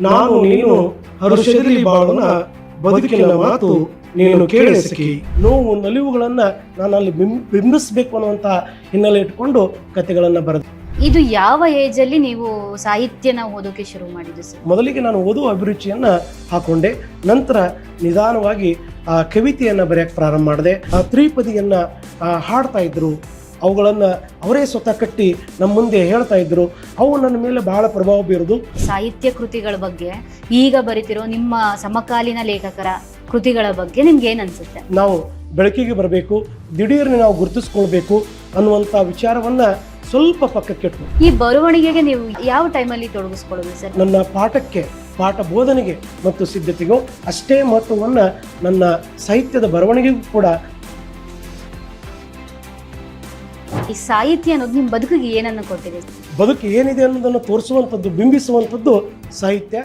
ನಾನು ನೀನು ಹರುಷದಲ್ಲಿ ಬಾಳುನ ಬದುಕಿನ ಮಾತು ನೀನು ಕೇಳಿಸಕಿ ನೋವು ನಲಿವುಗಳನ್ನ ನಾನು ಅಲ್ಲಿ ಬಿಂಬ ಬಿಂಬಿಸಬೇಕು ಅನ್ನುವಂಥ ಹಿನ್ನೆಲೆ ಇಟ್ಕೊಂಡು ಕಥೆಗಳನ್ನ ಬರೆದು. ಇದು ಯಾವ ಏಜ್ ಅಲ್ಲಿ ನೀವು ಸಾಹಿತ್ಯನ ಓದೋಕೆ ಶುರು ಮಾಡಿದ್ದು ಸರ್? ಮೊದಲಿಗೆ ನಾನು ಓದುವ ಅಭಿರುಚಿಯನ್ನ ಹಾಕೊಂಡೆ ನಂತರ ನಿಧಾನವಾಗಿ ಆ ಕವಿತೆಯನ್ನ ಬರೆಯಕ್ಕೆ ಪ್ರಾರಂಭ ಮಾಡಿದೆ. ಆ ತ್ರಿಪದಿಯನ್ನ ಹಾಡ್ತಾ ಇದ್ರು. ಅವುಗಳನ್ನ ಅವರೇ ಸ್ವತಃ ಕಟ್ಟಿ ನಮ್ಮ ಮುಂದೆ ಹೇಳ್ತಾ ಇದ್ರು. ಅವು ನನ್ನ ಮೇಲೆ ಬಹಳ ಪ್ರಭಾವ ಬೀರೋದು. ಸಾಹಿತ್ಯ ಕೃತಿಗಳ ಬಗ್ಗೆ ಈಗ ಬರಿತಿರೋ ನಿಮ್ಮ ಸಮಕಾಲೀನ ಲೇಖಕರ ಕೃತಿಗಳ ಬಗ್ಗೆ ನಿಮ್ಗೆ ಏನ್ ಅನ್ಸುತ್ತೆ? ನಾವು ಬೆಳಕಿಗೆ ಬರಬೇಕು ದಿಢೀರ್ನೆ ನಾವು ಗುರುತಿಸ್ಕೊಳ್ಬೇಕು ಅನ್ನುವಂಥ ವಿಚಾರವನ್ನ ಸ್ವಲ್ಪ ಪಕ್ಕಕ್ಕಿಟ್ಟು ಈ ಬರವಣಿಗೆಗೆ ನೀವು ಯಾವ ಟೈಮಲ್ಲಿ ತೊಡಗಿಸ್ಕೊಳ್ಳೋದು ಸರ್? ನನ್ನ ಪಾಠಕ್ಕೆ ಪಾಠ ಬೋಧನೆಗೆ ಮತ್ತು ಸಿದ್ಧತೆಗೂ ಅಷ್ಟೇ ಮಹತ್ವವನ್ನು ನನ್ನ ಸಾಹಿತ್ಯದ ಬರವಣಿಗೆಗೂ ಕೂಡ ಈ ಸಾಹಿತ್ಯ ಅನ್ನೋದು ನಿಮ್ಮ ಬದುಕಿಗೆ ಏನನ್ನು ಕೊಟ್ಟಿದೆ? ಬದುಕು ಏನಿದೆ ಅನ್ನೋದನ್ನು ತೋರಿಸುವಂಥದ್ದು ಬಿಂಬಿಸುವಂಥದ್ದು ಸಾಹಿತ್ಯ.